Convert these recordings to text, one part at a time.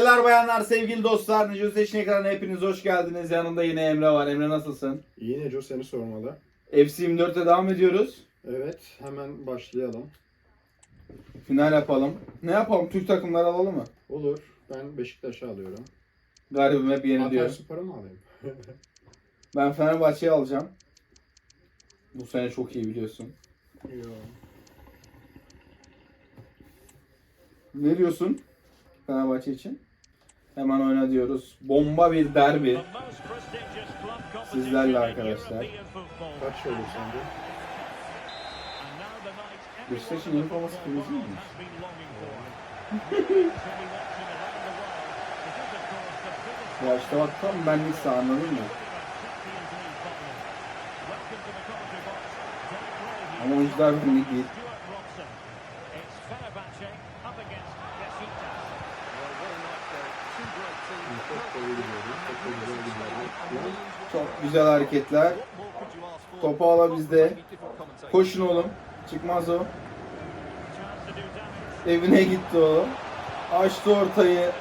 Bayanlar bayanlar sevgili dostlar Neco Seçin ekranına hepiniz hoş geldiniz. Yanımda yine Emre var. Emre nasılsın? İyi Neco seni sormalı. FC 24'te devam ediyoruz. Evet hemen başlayalım. Final yapalım. Ne yapalım? Türk takımları alalım mı? Olur. Ben Beşiktaş'ı alıyorum. Garibim hep yeniliyor. Hatayspor'u mu alayım? Ben Fenerbahçe'yi alacağım. Bu sene çok iyi biliyorsun. Yo. Ne diyorsun Fenerbahçe için? Hemen oyna diyoruz. Bomba bir derbi. Sizlerle arkadaşlar. Kaç olur sence? Beşiktaş'ın yeni forması kırmızı mıymış? Ya işte bak tam benlikse anladın mı? Ama oyuncular benlik değil. Çok güzel hareketler. Topu ala bizde. Koşun oğlum. Çıkmaz o. Evine gitti o. Açtı ortayı.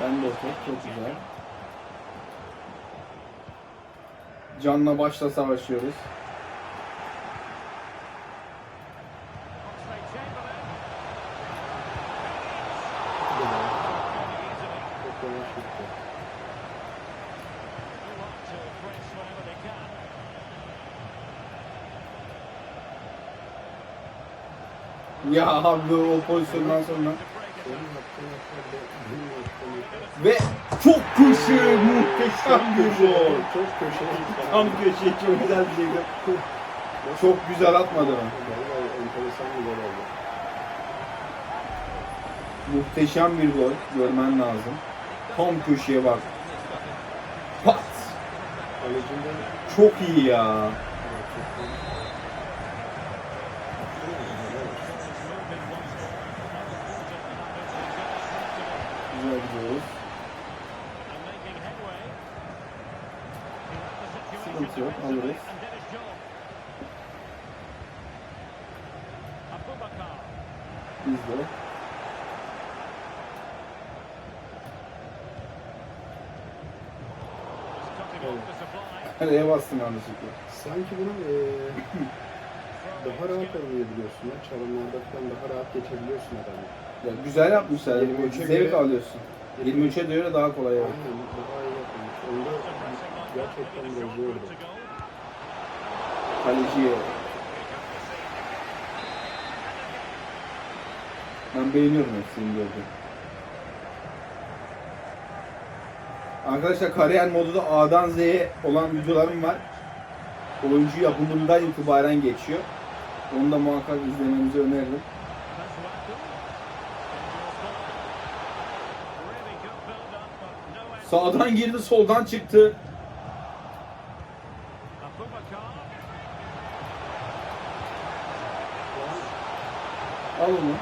Ben de çok çok güzel. Canla başla savaşıyoruz. Ya abi o pozisyondan sonra. Ve çok köşe muhteşem bir gol. Çok köşeye Tam köşe çok güzel bir şey. Çok güzel atmadı mı? Enteresan bir gol oldu. Muhteşem bir gol. Görmen lazım. Tam köşeye bak. Pat. Çok iyi ya. Güzel gidiyoruz. Sıkıntı yok. Alırız. Biz de. Kaleye bastım yanlışlıkla. Sanki bunun eee daha rahat oynayabiliyorsun ya. Çalımlarda falan daha rahat geçebiliyorsun adamı. Ya güzel yapmışlar. 23'e Zevk göre- alıyorsun. 23'e göre daha kolay. Aynen daha iyi yapılmış. Onda gerçekten bozuyordu. Kaleciye. Ben beğeniyorum hepsini gördüm. Arkadaşlar kariyer modu da A'dan Z'ye olan videolarım var. Oyuncu yapımından itibaren geçiyor. Onu da muhakkak izlemenizi öneririm. Sağdan girdi, soldan çıktı. Al onu.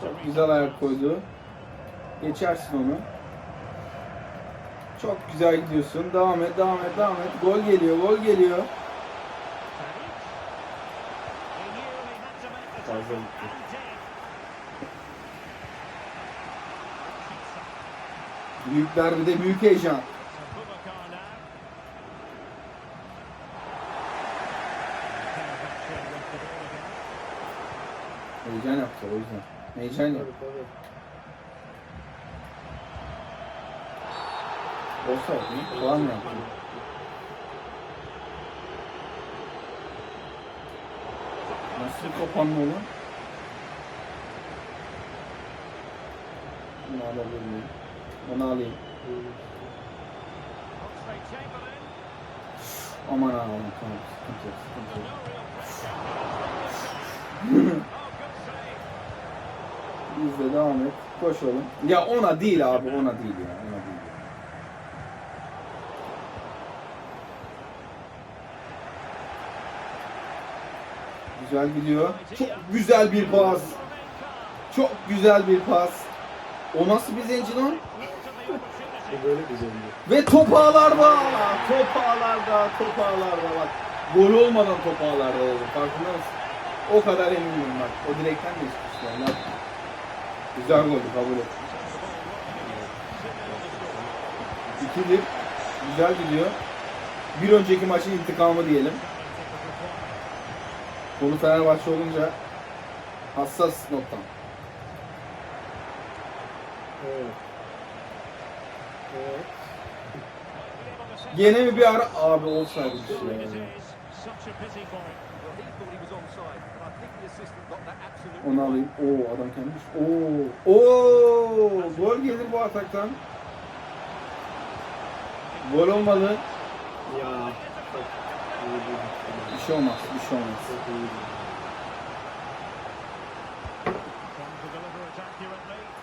Çok güzel ayak koydu. Geçersin onu. Çok güzel gidiyorsun. Devam et, devam et, devam et. Gol geliyor, gol geliyor. Fazla gitti. Büyük derbide büyük heyecan. Heyecan yaptı o yüzden. Heyecan yap. Tabii tabii. Olsa mı? Falan mı yaptı? Nasıl kapanma oğlum? Bunu alabilir miyim? Bunu alayım. Aman aman tamam sıkıntı yok sıkıntı yok. Biz de devam et. Koş oğlum. Ya ona değil abi ona değil ya. Ona değil. Güzel gidiyor. Çok güzel bir pas. Çok güzel bir pas. O nasıl bir zenci lan? Bu böyle zembi. Ve top ağlarda. Top ağlarda. Top ağlarda bak. Gol olmadan top ağlarda dedim. Farkında mısın? O kadar eminim bak. O direkten geçmiş yani. Güzel goldü kabul et. 2-1. Güzel gidiyor. Bir önceki maçın intikamı diyelim. Konu Fenerbahçe olunca hassas noktam. Evet. Evet. Gene mi bir ara abi olsaydı şey. Onu alayım. Oo adam kendmiş. Oo. Oo gol gelir bu ataktan. Gol olmalı. Ya. Bir şey olmaz. Bir şey olmaz.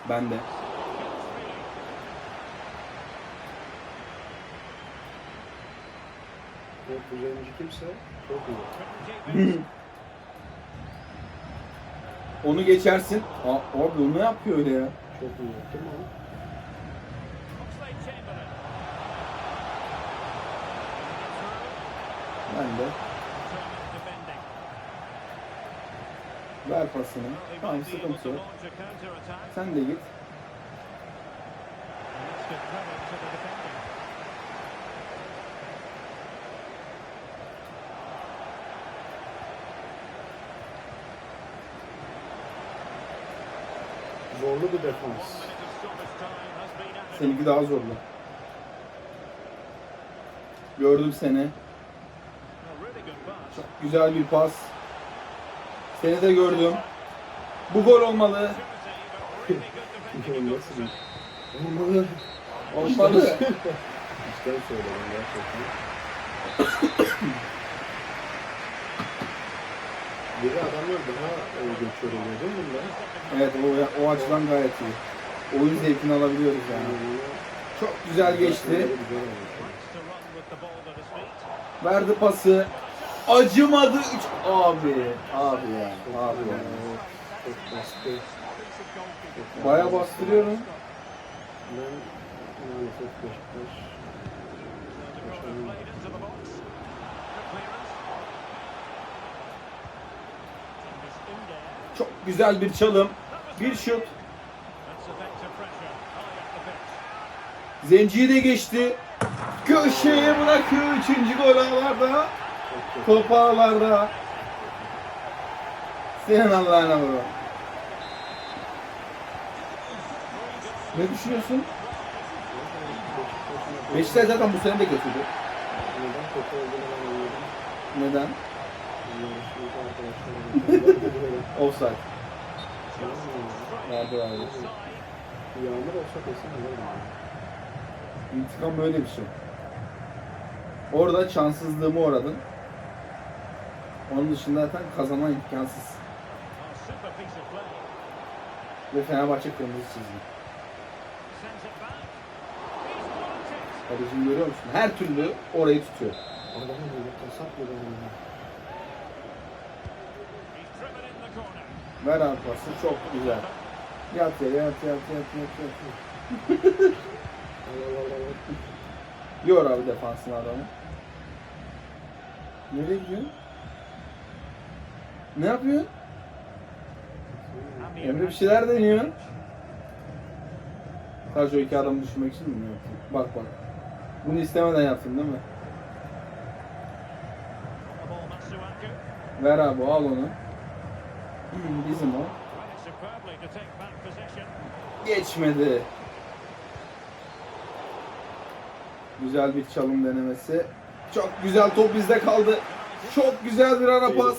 Ben de. Evet, bu zenci kimse çok iyi. Onu geçersin. Aa, abi o ne yapıyor öyle ya? Çok iyi. Değil mi? Ben de. Ver pasını. Tamam sıkıntı yok. Sen de git. Zorlu bir defans. Seninki daha zorlu. Gördüm seni. Çok güzel bir pas. Seni de gördüm. Bu gol olmalı. Olmalı. Olmalı. İşten söyledim gerçekten. Biri adamlar daha geçiyor oluyor değil mi bunlar? evet o, o açıdan gayet iyi. Oyun zevkini alabiliyoruz yani. Çok güzel geçti. Verdi pası. Acımadı. Üç... Abi. Abi ya. Abi ya. Baya bastırıyorum. Ben maalesef Beşiktaş Çok güzel bir çalım. Bir şut. Zenciyi de geçti. Köşeye bırakıyor. Üçüncü gol ağlarda. Top ağlarda. Senin Allah'ına bro. Ne düşünüyorsun? Beşiktaş zaten bu sene de kötüydü. neden. Neden? Offside. Verdi verdi. Yağmur olsa kesin. İntikam böyle bir şey. Orada şanssızlığımı uğradın. Onun dışında zaten kazanma imkansız. Ve Fenerbahçe kırmızı çizgi. Kardeşim görüyor musun? Her türlü orayı tutuyor. Adamın öyle kasap mı ben ya? Ver abi pası. Çok güzel. Yat yere yat yat yat yat yat. Yor abi defansını adamı. Nereye gidiyorsun? Ne yapıyorsun? Emre bir şeyler deniyor. Sadece o iki adamı düşürmek için mi yaptın? Bak bak. Bunu istemeden yaptın değil mi? Ver abi al onu. Hmm, Bizim o. Geçmedi. Güzel bir çalım denemesi. Çok güzel top bizde kaldı. Çok güzel bir ara pas.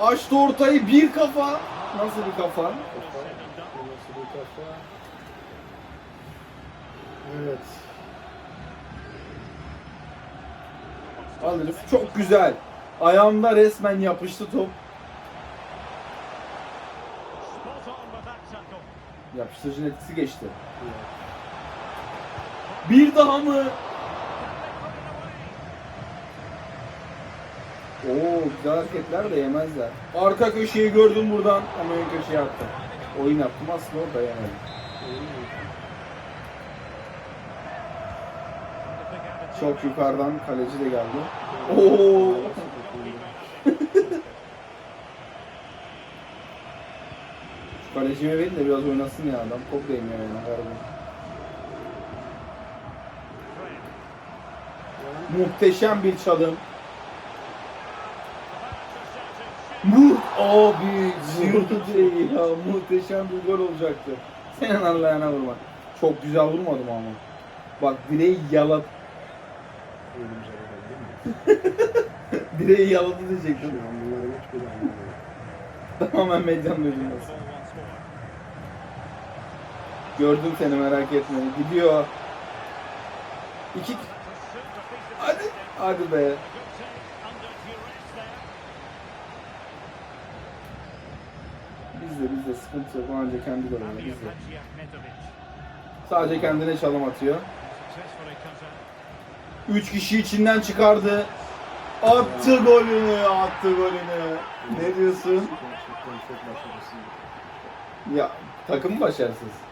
Açtı ortayı bir kafa. Nasıl bir kafa? Kafa. Nasıl bir kafa? Evet. Alırız. Çok güzel. Ayağımda resmen yapıştı top. Yapıştırıcının etkisi geçti. Bir daha mı? Oo güzel hareketler de yemezler. Arka köşeyi gördüm buradan ama ön köşeye attım. Oyun yaptım aslında orada yemedim. Çok yukarıdan kaleci de geldi. Oo. Şu kalecime verin de biraz oynasın ya adam. Top değmiyor yani harbiden. Muhteşem bir çalım. Mu abi değil ya muhteşem bir gol olacaktı. Senin Allah'ına vurma. Çok güzel vurmadım ama. Bak direği yalat direği yaladı diyecektim. Tamamen medyan duyulması. Gördüm seni merak etme. Gidiyor. İki. Hadi. Hadi be. Bizde bizde sıkıntı yok. Ancak kendi golüne bizde. Sadece kendine çalım atıyor. Üç kişi içinden çıkardı. Attı golünü, attı golünü. Ne diyorsun? Gerçekten çok başarısız. Ya takım başarısız.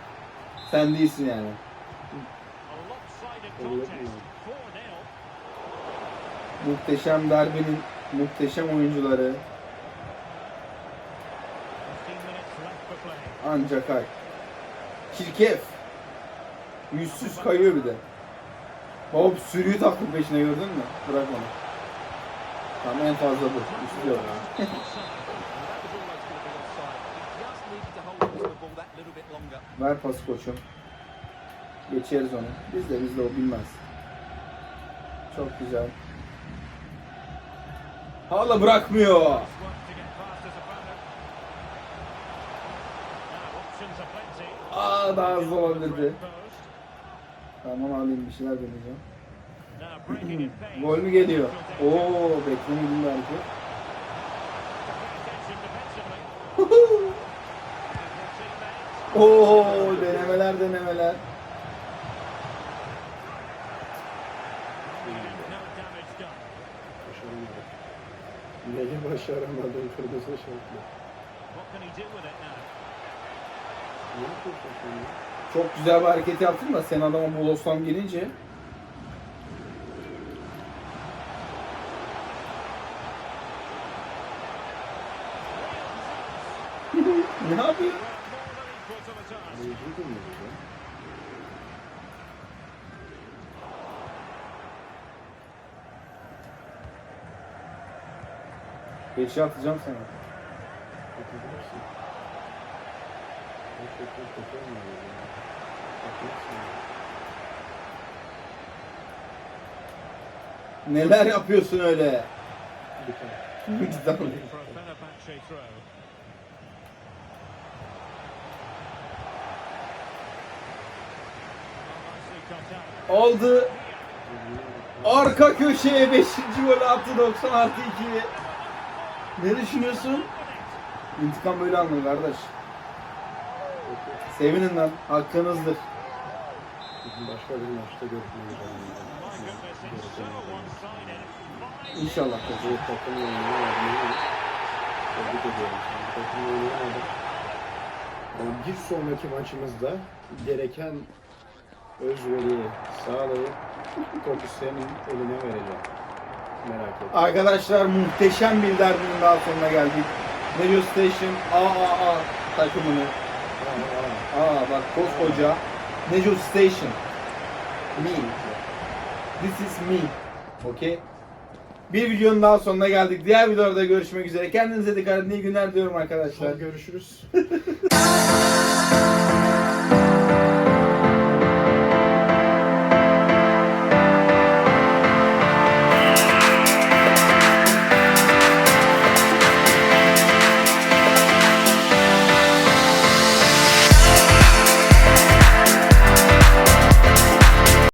Sen değilsin yani. Muhteşem derbinin muhteşem oyuncuları ancak ay. Çirkef. Yüzsüz kayıyor bir de. Baba sürüyü taktım peşine gördün mü? Bırak onu. Tamam en fazla bu. Üstü yok. Ver pası koçum. Geçeriz onu. Biz de biz de o bilmez. Çok güzel. Hala bırakmıyor. Aa daha hızlı olabilirdi. Tamam alayım bir şeyler deneyeceğim. Gol mü geliyor? Oo beklemedim belki. Oo denemeler denemeler. Neyi başaramadım kırmızı şartlı. Çok güzel bir hareket yaptın da sen adama Boloslam gelince ne yapıyor? Mu bu? Beşi atacağım sana. Yapabilirsin. Gerçekten kötü olmalı ya. Yapmışsın. Neler yapıyorsun öyle? Bir tane. Güzel. Aldı. Arka köşeye 5. gol attı 90 artı 2. Ne düşünüyorsun? İntikam böyle alınır kardeş. Sevinin lan. Hakkınızdır. Başka bir maçta görüşmek. İnşallah. Bu takımla oynayamadım. Tebrik ediyorum bir sonraki maçımızda gereken özveriyi sağlayıp topu senin eline vereceğim. Merak etme. Arkadaşlar muhteşem bir derbinin daha sonuna geldik. Nerio Station AAA takımını. Aa, aa. Aa bak koskoca Nejo Station. Me. This is me. Okay? Bir videonun daha sonuna geldik. Diğer videolarda görüşmek üzere. Kendinize dikkat edin. İyi günler diyorum arkadaşlar. Hadi görüşürüz.